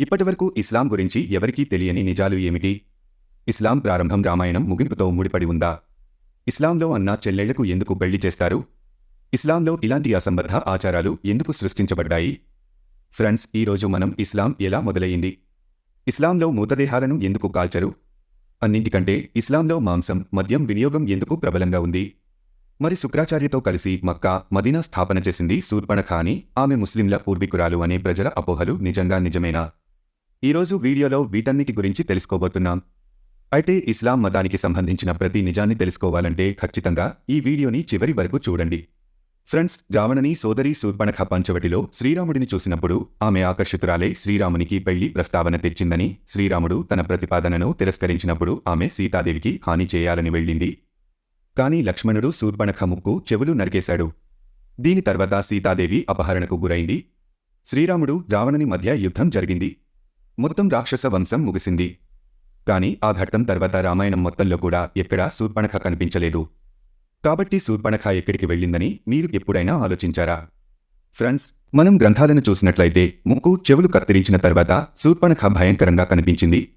ఇప్పటివరకు ఇస్లాం గురించి ఎవరికీ తెలియని నిజాలు ఏమిటి? ఇస్లాం ప్రారంభం రామాయణం ముగింపుతో ముడిపడి ఉందా? ఇస్లాంలో అన్న చెల్లెళ్ళకు ఎందుకు పెళ్ళి చేస్తారు? ఇస్లాంలో ఇలాంటి అసంబద్ధ ఆచారాలు ఎందుకు సృష్టించబడ్డాయి? ఫ్రెండ్స్ ఈరోజు మనం ఇస్లాం ఎలా మొదలయ్యింది ఇస్లాంలో మృతదేహాలను ఎందుకు కాల్చరు? అన్నింటికంటే ఇస్లాంలో మాంసం మద్యం వినియోగం ఎందుకు ప్రబలంగా ఉంది? మరి శుక్రాచార్యతో కలిసి మక్కా మదీనా స్థాపన చేసింది సూర్పణ ఖాని ఆమె ముస్లింల పూర్వీకురాలు అనే ప్రజల అపోహలు నిజంగా నిజమేనా? ఈరోజు వీడియోలో వీటన్నిటి గురించి తెలుసుకోబోతున్నాం. అయితే ఇస్లాం మతానికి సంబంధించిన ప్రతి నిజాన్ని తెలుసుకోవాలంటే ఖచ్చితంగా ఈ వీడియోని చివరి వరకు చూడండి. ఫ్రెండ్స్ రావణని సోదరి శూర్పణఖ పంచవటిలో శ్రీరాముడిని చూసినప్పుడు ఆమె ఆకర్షితురాలే శ్రీరామునికి పెళ్ళి ప్రస్తావన తెచ్చిందని శ్రీరాముడు తన ప్రతిపాదనను తిరస్కరించినప్పుడు ఆమె సీతాదేవికి హాని చేయాలని వెళ్ళింది. కాని లక్ష్మణుడు శూర్పణఖ ముక్కు చెవులు నరికేశాడు. దీని తర్వాత సీతాదేవి అపహరణకు గురైంది. శ్రీరాముడు రావణుని మధ్య యుద్ధం జరిగింది. మొత్తం రాక్షస వంశం ముగిసింది. కాని ఆ ఘట్టం తర్వాత రామాయణం మొత్తంలో కూడా ఎక్కడా శూర్పణఖ కనిపించలేదు. కాబట్టి శూర్పణఖ ఎక్కడికి వెళ్ళిందని మీరు ఎప్పుడైనా ఆలోచించారా? ఫ్రెండ్స్ మనం గ్రంథాలను చూసినట్లయితే ముక్కు చెవులు కత్తిరించిన తర్వాత శూర్పణఖ భయంకరంగా కనిపించింది.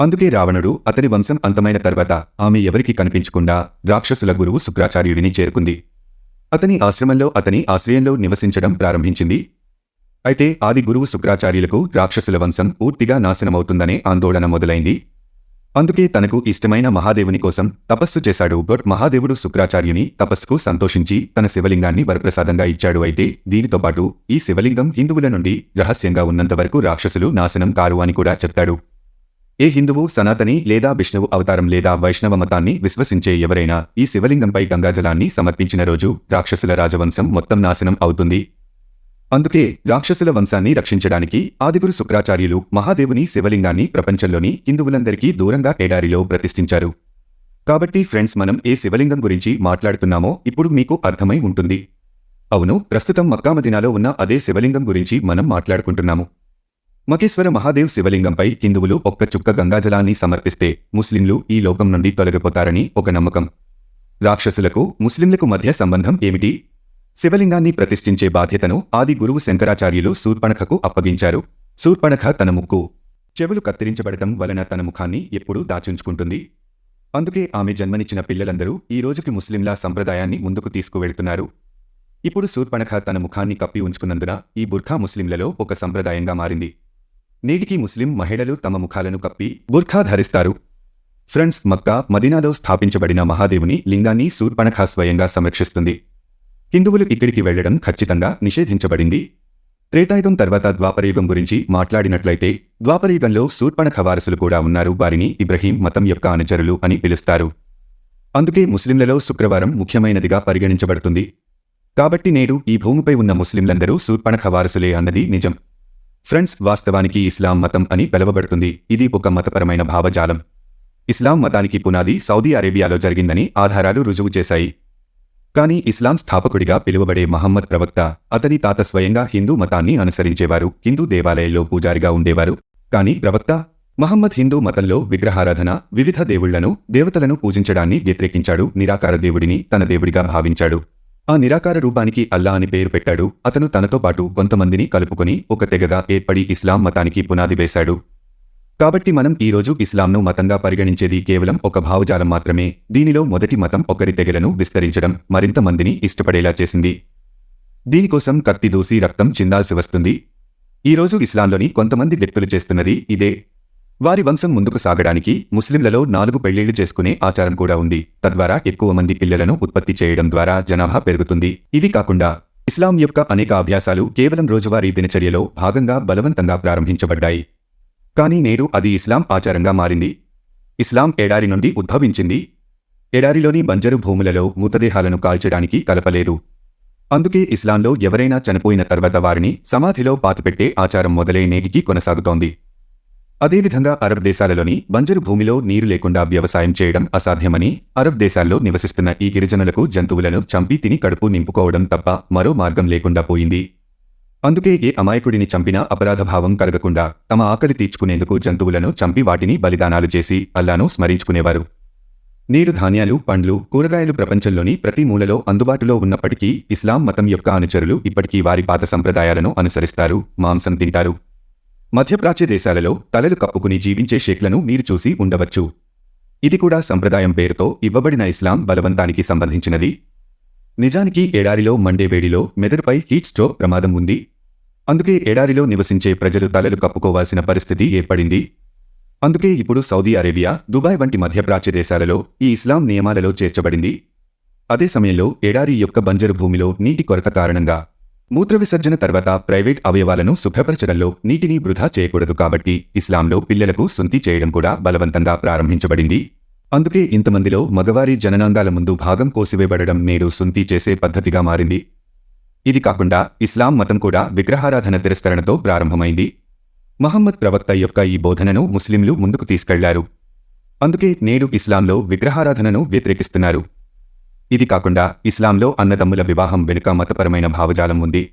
అందుకే రావణుడు అతని వంశం అంతమైన తర్వాత ఆమె ఎవరికి కనిపించకుండా రాక్షసుల గురువు శుక్రాచార్యుడిని చేరుకుంది. అతని ఆశ్రమంలో అతని ఆశ్రయంలో నివసించడం ప్రారంభించింది. అయితే ఆది గురువు శుక్రాచార్యులకు రాక్షసుల వంశం పూర్తిగా నాశనమవుతుందనే ఆందోళన మొదలైంది. అందుకే తనకు ఇష్టమైన మహాదేవుని కోసం తపస్సు చేశాడు బట్ మహాదేవుడు శుక్రాచార్యుని తపస్సుకు సంతోషించి తన శివలింగాన్ని వరప్రసాదంగా ఇచ్చాడు. అయితే దీనితో పాటు ఈ శివలింగం హిందువుల నుండి రహస్యంగా ఉన్నంతవరకు రాక్షసులు నాశనం కారు అని కూడా చెప్తాడు. ఏ హిందువు సనాతని లేదా విష్ణువు అవతారం లేదా వైష్ణవ మతాన్ని విశ్వసించే ఎవరైనా ఈ శివలింగంపై గంగాజలాన్ని సమర్పించిన రోజు రాక్షసుల రాజవంశం మొత్తం నాశనం అవుతుంది. అందుకే రాక్షసుల వంశాన్ని రక్షించడానికి ఆదిగురు శుక్రాచార్యులు మహాదేవుని శివలింగాన్ని ప్రపంచంలోని హిందువులందరికీ దూరంగా ఎడారిలో ప్రతిష్ఠించారు. కాబట్టి ఫ్రెండ్స్ మనం ఏ శివలింగం గురించి మాట్లాడుతున్నామో ఇప్పుడు మీకు అర్థమై ఉంటుంది. అవును ప్రస్తుతం మక్కామదినాలో ఉన్న అదే శివలింగం గురించి మనం మాట్లాడుకుంటున్నాము. మకేశ్వర మహాదేవ్ శివలింగంపై హిందువులు ఒక్క చుక్క గంగాజలాన్ని సమర్పిస్తే ముస్లింలు ఈ లోకం నుండి తొలగిపోతారని ఒక నమ్మకం. రాక్షసులకు ముస్లింలకు మధ్య సంబంధం ఏమిటి? శివలింగాన్ని ప్రతిష్ఠించే బాధ్యతను ఆది గురువు శంకరాచార్యులు శూర్పణఖకు అప్పగించారు. శూర్పణఖ తన ముక్కు చెవులు కత్తిరించబడటం వలన తన ముఖాన్ని ఎప్పుడూ దాచుంచుకుంటుంది. అందుకే ఆమె జన్మనిచ్చిన పిల్లలందరూ ఈ రోజుకి ముస్లింలా సంప్రదాయాన్ని ముందుకు తీసుకువెళ్తున్నారు. ఇప్పుడు శూర్పణఖ తన ముఖాన్ని కప్పి ఉంచుకున్నందున ఈ బుర్ఖా ముస్లింలలో ఒక సంప్రదాయంగా మారింది. నేటికి ముస్లిం మహిళలు తమ ముఖాలను కప్పి బుర్ఖా ధరిస్తారు. ఫ్రెండ్స్ మక్కా మదీనాలో స్థాపించబడిన మహాదేవుని లింగాన్ని శూర్పణఖ స్వయంగా సంరక్షిస్తుంది. హిందువులు ఇక్కడికి వెళ్ళడం ఖచ్చితంగా నిషేధించబడింది. త్రేతాయుగం తర్వాత ద్వాపరయుగం గురించి మాట్లాడినట్లయితే ద్వాపరయుగంలో శూర్పణఖ వారసులు కూడా ఉన్నారు. వారిని ఇబ్రహీం మతం యొక్క అనుచరులు అని పిలుస్తారు. అందుకే ముస్లింలలో శుక్రవారం ముఖ్యమైనదిగా పరిగణించబడుతుంది. కాబట్టి నేడు ఈ భూమిపై ఉన్న ముస్లింలందరూ శూర్పణఖ వారసులే అన్నది నిజం. ఫ్రెండ్స్ వాస్తవానికి ఇస్లాం మతం అని పిలవబడుతుంది. ఇది ఒక మతపరమైన భావజాలం. ఇస్లాం మతానికి పునాది సౌదీ అరేబియాలో జరిగిందని ఆధారాలు రుజువు చేశాయి. కానీ ఇస్లాం స్థాపకుడిగా పిలువబడే మహమ్మద్ ప్రవక్త అతని తాత స్వయంగా హిందూ మతాన్ని అనుసరించేవారు హిందూ దేవాలయంలో పూజారిగా ఉండేవారు. కానీ ప్రవక్త మహమ్మద్ హిందూ మతంలో విగ్రహారాధన వివిధ దేవుళ్ళను దేవతలను పూజించడాన్ని వ్యతిరేకించాడు నిరాకార దేవుడిని తన దేవుడిగా భావించాడు. ఆ నిరాకార రూపానికి అల్లా అని పేరు పెట్టాడు. అతను తనతో పాటు కొంతమందిని కలుపుకొని ఒక తెగగా ఏర్పడి ఇస్లాం మతానికి పునాది వేశాడు. కాబట్టి మనం ఈరోజు ఇస్లాంను మతంగా పరిగణించేది కేవలం ఒక భావజాలం మాత్రమే. దీనిలో మొదటి మతం ఒకరి తెగలను విస్తరించడం మరింత మందిని ఇష్టపడేలా చేసింది. దీనికోసం కత్తి దూసి రక్తం చిందాల్సి వస్తుంది. ఈరోజు ఇస్లాంలోని కొంతమంది వ్యక్తులు చేస్తున్నది ఇదే. వారి వంశం ముందుకు సాగడానికి ముస్లింలలో నాలుగు పెళ్ళిళ్ళు చేసుకునే ఆచారం కూడా ఉంది. తద్వారా ఎక్కువ మంది పిల్లలను ఉత్పత్తి చేయడం ద్వారా జనాభా పెరుగుతుంది. ఇవి కాకుండా ఇస్లాం యొక్క అనేక అభ్యాసాలు కేవలం రోజువారీ దినచర్యలో భాగంగా బలవంతంగా ప్రారంభించబడ్డాయి. కానీ నేడు అది ఇస్లాం ఆచారంగా మారింది. ఇస్లాం ఎడారి నుండి ఉద్భవించింది. ఎడారిలోని బంజరు భూములలో మృతదేహాలను కాల్చడానికి కలపలేదు. అందుకే ఇస్లాంలో ఎవరైనా చనిపోయిన తర్వాత వారిని సమాధిలో పాతపెట్టే ఆచారం మొదలై నేటికి కొనసాగుతోంది. అదేవిధంగా అరబ్ దేశాలలోని బంజరు భూమిలో నీరు లేకుండా వ్యవసాయం చేయడం అసాధ్యమని అరబ్ దేశాల్లో నివసిస్తున్న ఈ గిరిజనులకు జంతువులను చంపి తిని కడుపు నింపుకోవడం తప్ప మరో మార్గం లేకుండా పోయింది. అందుకే ఏ అమాయకుడిని చంపినా అపరాధభావం కలగకుండా తమ ఆకలి తీర్చుకునేందుకు జంతువులను చంపి వాటిని బలిదానాలు చేసి అల్లాను స్మరించుకునేవారు. నీరు ధాన్యాలు పండ్లు కూరగాయలు ప్రపంచంలోని ప్రతి మూలలో అందుబాటులో ఉన్నప్పటికీ ఇస్లాం మతం యొక్క అనుచరులు ఇప్పటికీ వారి పాత సంప్రదాయాలను అనుసరిస్తారు మాంసం తింటారు. మధ్యప్రాచ్య దేశాలలో తలలు కప్పుకుని జీవించే షేక్లను మీరు చూసి ఉండవచ్చు. ఇది కూడా సంప్రదాయం పేరుతో ఇవ్వబడిన ఇస్లాం బలవంతానికి సంబంధించినది. నిజానికి ఎడారిలో మండే వేడిలో మెదడుపై హీట్ స్ట్రోక్ ప్రమాదం ఉంది. అందుకే ఎడారిలో నివసించే ప్రజలు తలలు కప్పుకోవాల్సిన పరిస్థితి ఏర్పడింది. అందుకే ఇప్పుడు సౌదీ అరేబియా దుబాయ్ వంటి మధ్యప్రాచ్య దేశాలలో ఈ ఇస్లాం నియమాలలో చేర్చబడింది. అదే సమయంలో ఎడారి యొక్క బంజరు భూమిలో నీటి కొరత కారణంగా మూత్ర విసర్జన తర్వాత ప్రైవేట్ అవయవాలను శుభ్రపరచడంలో నీటిని వృధా చేయకూడదు కాబట్టి ఇస్లాంలో పిల్లలకు సుంతి చేయడం కూడా బలవంతంగా ప్రారంభించబడింది. అందుకే ఇంతమందిలో మగవారి జననాంగాల ముందు భాగం కోసివేయబడడం నేడు సుంతి చేసే పద్ధతిగా మారింది. ఇది కాకుండా ఇస్లాం మతం కూడా విగ్రహారాధన తిరస్కరణతో ప్రారంభమైంది. మహమ్మద్ ప్రవక్త యొక్క ఈ బోధనను ముస్లింలు ముందుకు తీసుకెళ్ళారు. అందుకే నేడు ఇస్లాంలో విగ్రహారాధనను వ్యతిరేకిస్తున్నారు. ఇది కాకుండా ఇస్లాంలో అన్నదమ్ముల వివాహం వెనుక మతపరమైన భావజాలం ఉంది.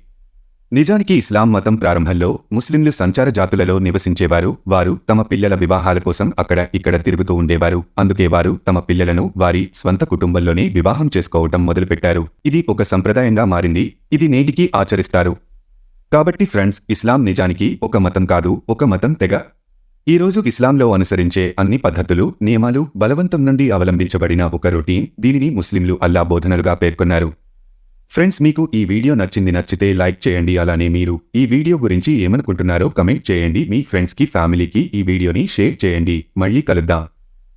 నిజానికి ఇస్లాం మతం ప్రారంభంలో ముస్లింలు సంచార జాతులలో నివసించేవారు వారు తమ పిల్లల వివాహాల కోసం అక్కడ ఇక్కడ తిరుగుతూ ఉండేవారు. అందుకే వారు తమ పిల్లలను వారి స్వంత కుటుంబంలోనే వివాహం చేసుకోవటం మొదలుపెట్టారు. ఇది ఒక సంప్రదాయంగా మారింది. ఇది నేటికి ఆచరిస్తారు. కాబట్టి ఫ్రెండ్స్ ఇస్లాం నిజానికి ఒక మతం కాదు ఒక మతం తెగ. ఈ రోజు ఇస్లాంలో అనుసరించే అన్ని పద్ధతులు నియమాలు బలవంతం నుండి అవలంబించబడిన ఒక రొటీన్. దీనిని ముస్లింలు అల్లా బోధనలుగా పేర్కొన్నారు. ఫ్రెండ్స్ మీకు ఈ వీడియో నచ్చింది నచ్చితే లైక్ చేయండి. అలానే మీరు ఈ వీడియో గురించి ఏమనుకుంటున్నారో కమెంట్ చేయండి. మీ ఫ్రెండ్స్కి ఫ్యామిలీకి ఈ వీడియోని షేర్ చేయండి. మళ్ళీ కలుద్దాం.